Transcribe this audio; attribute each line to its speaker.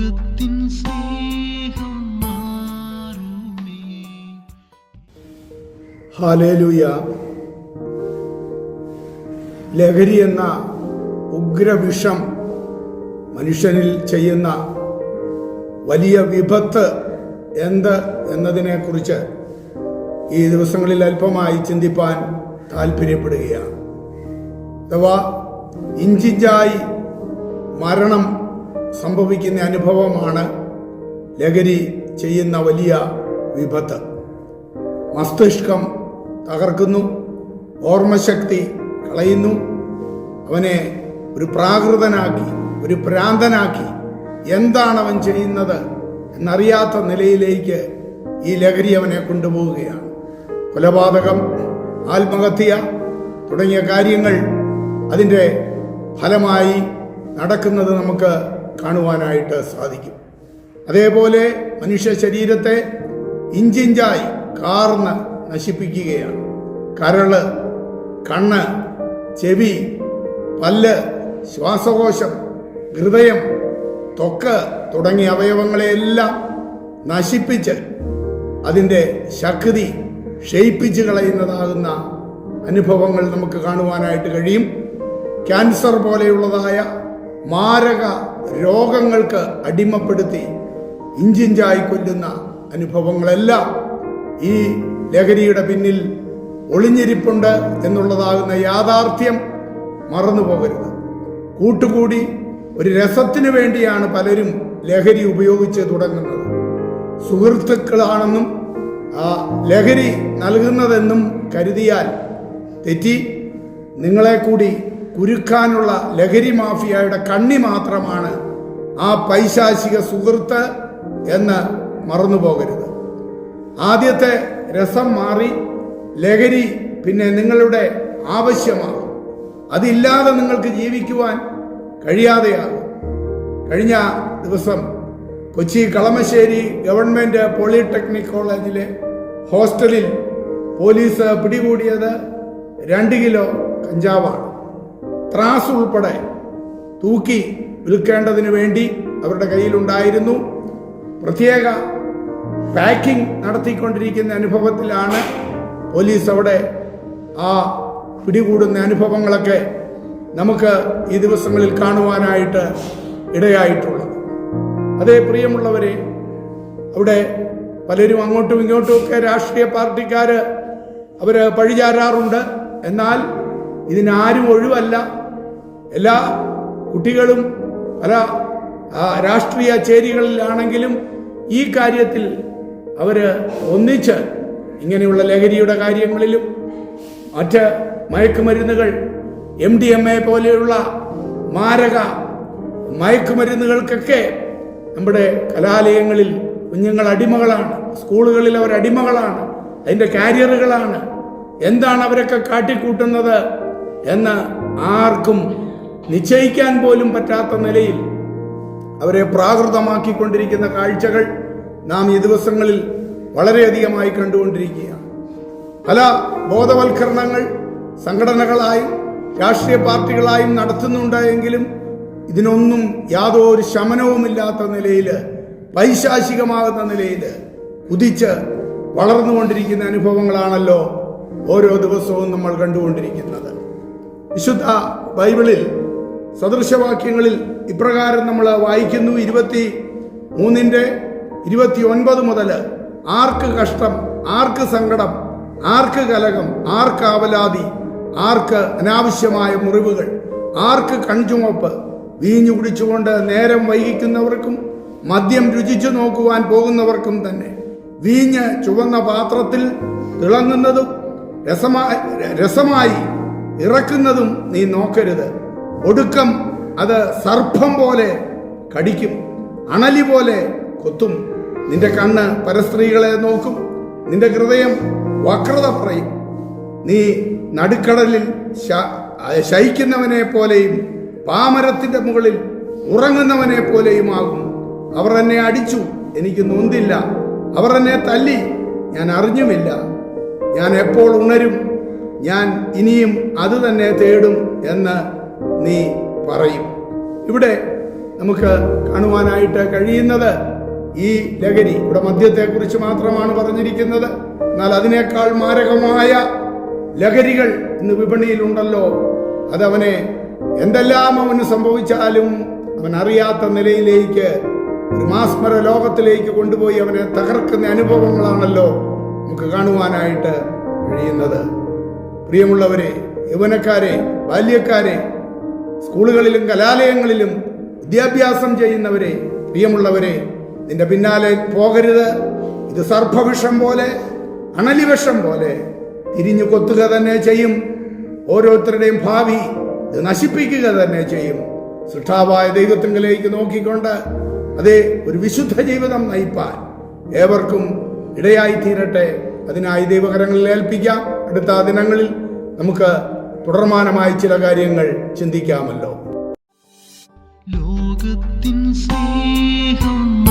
Speaker 1: ലോകത്തിൻ ലഹരി എന്ന ഉഗ്രവിഷം മനുഷ്യനിൽ ചെയ്യുന്ന വലിയ വിപത്ത് എന്ത് എന്നതിനെക്കുറിച്ച് ഈ ദിവസങ്ങളിൽ അല്പമായി ചിന്തിപ്പാൻ താല്പര്യപ്പെടുകയാണ്. അഥവാ ഇഞ്ചിഞ്ചായി മരണം സംഭവിക്കുന്ന അനുഭവമാണ് ലഹരി ചെയ്യുന്ന വലിയ വിപത്ത്. മസ്തിഷ്കം തകർക്കുന്നു ഓർമ്മശക്തി കളയുന്നു അവനെ ഒരു പ്രാകൃതനാക്കി ഒരു ഭ്രാന്തനാക്കി എന്താണ് അവൻ ചെയ്യുന്നത് എന്നറിയാത്ത നിലയിലേക്ക് ഈ ലഹരി അവനെ കൊണ്ടുപോവുകയാണ്. കൊലപാതകം ആത്മഹത്യ തുടങ്ങിയ കാര്യങ്ങൾ അതിന്റെ ഫലമായി നടക്കുന്നത് നമുക്ക് കാണുവാനായിട്ട് സാധിക്കും. അതേപോലെ മനുഷ്യ ശരീരത്തെ ഇഞ്ചിഞ്ചായി കാർന്ന് നശിപ്പിക്കുകയാണ്. കരൾ കണ്ണ് ചെവി പല്ല് ശ്വാസകോശം ഹൃദയം ത്വക്ക് തുടങ്ങിയ അവയവങ്ങളെയെല്ലാം നശിപ്പിച്ച് അതിന്റെ ശക്തി ക്ഷയിപ്പിച്ച് കളയുന്നതാകുന്ന അനുഭവങ്ങൾ നമുക്ക് കാണുവാനായിട്ട് കഴിയും. ക്യാൻസർ പോലെയുള്ളതായ മാരക രോഗങ്ങൾക്ക് അടിമപ്പെടുത്തി ഇഞ്ചിഞ്ചായി കൊല്ലുന്ന അനുഭവങ്ങളെല്ലാം ഈ ലഹരിയുടെ പിന്നിൽ ഒളിഞ്ഞിരിപ്പുണ്ട് എന്നുള്ളതാകുന്ന യാഥാർത്ഥ്യം മറന്നുപോകരുത് കൂട്ടുകൂടി ഒരു രസത്തിനു വേണ്ടിയാണ് പലരും ലഹരി ഉപയോഗിച്ച് തുടങ്ങുന്നത്. സുഹൃത്തുക്കളാണെന്നും ആ ലഹരി നൽകുന്നതെന്നും കരുതിയാൽ തെറ്റി. നിങ്ങളെ കൂടി കുരുക്കാനുള്ള ലഹരി മാഫിയയുടെ കണ്ണി മാത്രമാണ് ആ പൈശാചിക സുഹൃത്ത് എന്ന് മറന്നു പോകരുത്. ആദ്യത്തെ രസം മാറി ലഹരി പിന്നെ നിങ്ങളുടെ ആവശ്യമാണ് അതില്ലാതെ നിങ്ങൾക്ക് ജീവിക്കുവാൻ കഴിയാതെയാകും. കഴിഞ്ഞ ദിവസം കൊച്ചി കളമശ്ശേരി ഗവൺമെന്റ് പോളിടെക്നിക് കോളേജിലെ ഹോസ്റ്റലിൽ പോലീസ് പിടികൂടിയത് രണ്ട് കിലോ കഞ്ചാവാണ്. ത്രാസ് ഉൾപ്പെടെ തൂക്കി വിൽക്കേണ്ടതിന് വേണ്ടി അവരുടെ കയ്യിലുണ്ടായിരുന്നു. പ്രത്യേക പാക്കിംഗ് നടത്തിക്കൊണ്ടിരിക്കുന്ന അനുഭവത്തിലാണ് പോലീസ് അവിടെ ആ പിടികൂടുന്ന അനുഭവങ്ങളൊക്കെ നമുക്ക് ഈ ദിവസങ്ങളിൽ കാണുവാനായിട്ട് ഇടയായിട്ടുള്ളത്. അതേ പ്രിയമുള്ളവരെ അവിടെ പലരും അങ്ങോട്ടും ഇങ്ങോട്ടും ഒക്കെ രാഷ്ട്രീയ പാർട്ടിക്കാര് അവർ പഴിചാരാറുണ്ട്. എന്നാൽ ഇതിനാരും ഒഴിവല്ല. എല്ലാ കുട്ടികളും പല രാഷ്ട്രീയ ചേരികളിലാണെങ്കിലും ഈ കാര്യത്തിൽ അവർ ഒന്നിച്ച് ഇങ്ങനെയുള്ള ലഹരിയുടെ കാര്യങ്ങളിലും മറ്റ് മയക്കുമരുന്നുകൾ എം ഡി എം എ പോലെയുള്ള മാരക മയക്കുമരുന്നുകൾക്കൊക്കെ നമ്മുടെ കലാലയങ്ങളിൽ കുഞ്ഞുങ്ങൾ അടിമകളാണ്. സ്കൂളുകളിൽ അവർ അടിമകളാണ്. അതിന്റെ കാരിയറുകളാണ്. എന്താണ് അവരൊക്കെ കാട്ടിക്കൂട്ടുന്നത് എന്ന് ആർക്കും നിശ്ചയിക്കാൻ പോലും പറ്റാത്ത നിലയിൽ അവരെ പ്രാകൃതമാക്കിക്കൊണ്ടിരിക്കുന്ന കാഴ്ചകൾ നാം ഈ ദിവസങ്ങളിൽ വളരെയധികമായി കണ്ടുകൊണ്ടിരിക്കുകയാണ്. പല ബോധവൽക്കരണങ്ങൾ സംഘടനകളായും രാഷ്ട്രീയ പാർട്ടികളായും നടത്തുന്നുണ്ടെങ്കിലും ഇതിനൊന്നും യാതൊരു ശമനവുമില്ലാത്ത നിലയിൽ പൈശാചികമാകുന്ന നിലയിൽ കുതിച്ച് വളർന്നുകൊണ്ടിരിക്കുന്ന അനുഭവങ്ങളാണല്ലോ ഓരോ ദിവസവും നമ്മൾ കണ്ടുകൊണ്ടിരിക്കുന്നത്. വിശുദ്ധ ബൈബിളിൽ സദൃശവാക്യങ്ങളിൽ ഇപ്രകാരം നമ്മൾ വായിക്കുന്നു ഇരുപത്തി മൂന്നിന്റെ ഇരുപത്തി ഒൻപത് മുതൽ ആർക്ക് കഷ്ടം ആർക്ക് സങ്കടം ആർക്ക് കലകം ആർക്ക് അവലാതി ആർക്ക് അനാവശ്യമായ മുറിവുകൾ ആർക്ക് കൺചുമപ്പ് വീഞ്ഞു കുടിച്ചുകൊണ്ട് നേരം വൈകിക്കുന്നവർക്കും മദ്യം രുചിച്ചു നോക്കുവാൻ പോകുന്നവർക്കും തന്നെ. വീഞ്ഞ് ചുവന്ന പാത്രത്തിൽ തിളങ്ങുന്നതും രസമായി രസമായി ഇറക്കുന്നതും നീ നോക്കരുത്. ഒടുക്കം അത് സർപ്പം പോലെ കടിക്കും അണലി പോലെ കൊത്തും. നിന്റെ കണ്ണ് പരസ്ത്രീകളെ നോക്കും നിന്റെ ഹൃദയം വക്രത പറയും. നീ നടുക്കടലിൽ ശയിക്കുന്നവനെ പോലെയും പാമരത്തിന്റെ മുകളിൽ ഉറങ്ങുന്നവനെ പോലെയുമാകും. അവർ എന്നെ അടിച്ചു എനിക്ക് നൊന്തില്ല. അവർ എന്നെ തല്ലി ഞാൻ അറിഞ്ഞുമില്ല. ഞാൻ എപ്പോൾ ഉണരും ഞാൻ ഇനിയും അത് തന്നെ തേടും എന്ന് നീ പറയും. ഇവിടെ നമുക്ക് കാണുവാനായിട്ട് കഴിയുന്നത് ഈ ലഹരി ഇവിടെ മദ്യത്തെക്കുറിച്ച് മാത്രമാണ് പറഞ്ഞിരിക്കുന്നത്. എന്നാൽ അതിനേക്കാൾ മാരകമായ ലഹരികൾ ഇന്ന് വിപണിയിലുണ്ടല്ലോ. അതവനെ എന്തെല്ലാം അവന് സംഭവിച്ചാലും അവൻ അറിയാത്ത നിലയിലേക്ക് ഒരു മാസ്മര ലോകത്തിലേക്ക് കൊണ്ടുപോയി അവനെ തകർക്കുന്ന അനുഭവങ്ങളാണല്ലോ നമുക്ക് കാണുവാനായിട്ട് കഴിയുന്നത്. പ്രിയമുള്ളവരെ യൗവനക്കാരെ ബാല്യക്കാരെ സ്കൂളുകളിലും കലാലയങ്ങളിലും വിദ്യാഭ്യാസം ചെയ്യുന്നവരെ പ്രിയമുള്ളവരെ നിന്റെ പിന്നാലെ പോകരുത്. ഇത് സർപ്പവിഷം പോലെ അണലിവിഷം പോലെ തിരിഞ്ഞു കൊത്തുക തന്നെ ചെയ്യും. ഓരോരുത്തരുടെയും ഭാവി ഇത് നശിപ്പിക്കുക തന്നെ ചെയ്യും. സൃഷ്ടാവായ ദൈവത്തിങ്കിലേക്ക് നോക്കിക്കൊണ്ട് അതേ ഒരു വിശുദ്ധ ജീവിതം നയിപ്പാൻ ഏവർക്കും ഇടയായി തീരട്ടെ അതിനായി ദൈവകരങ്ങളിൽ ഏൽപ്പിക്കാം. അടുത്ത ദിനങ്ങളിൽ നമുക്ക് തുടർമാനമായി ചില കാര്യങ്ങൾ ചിന്തിക്കാമല്ലോ.
Speaker 2: ലോകത്തിൻ സ്നേഹം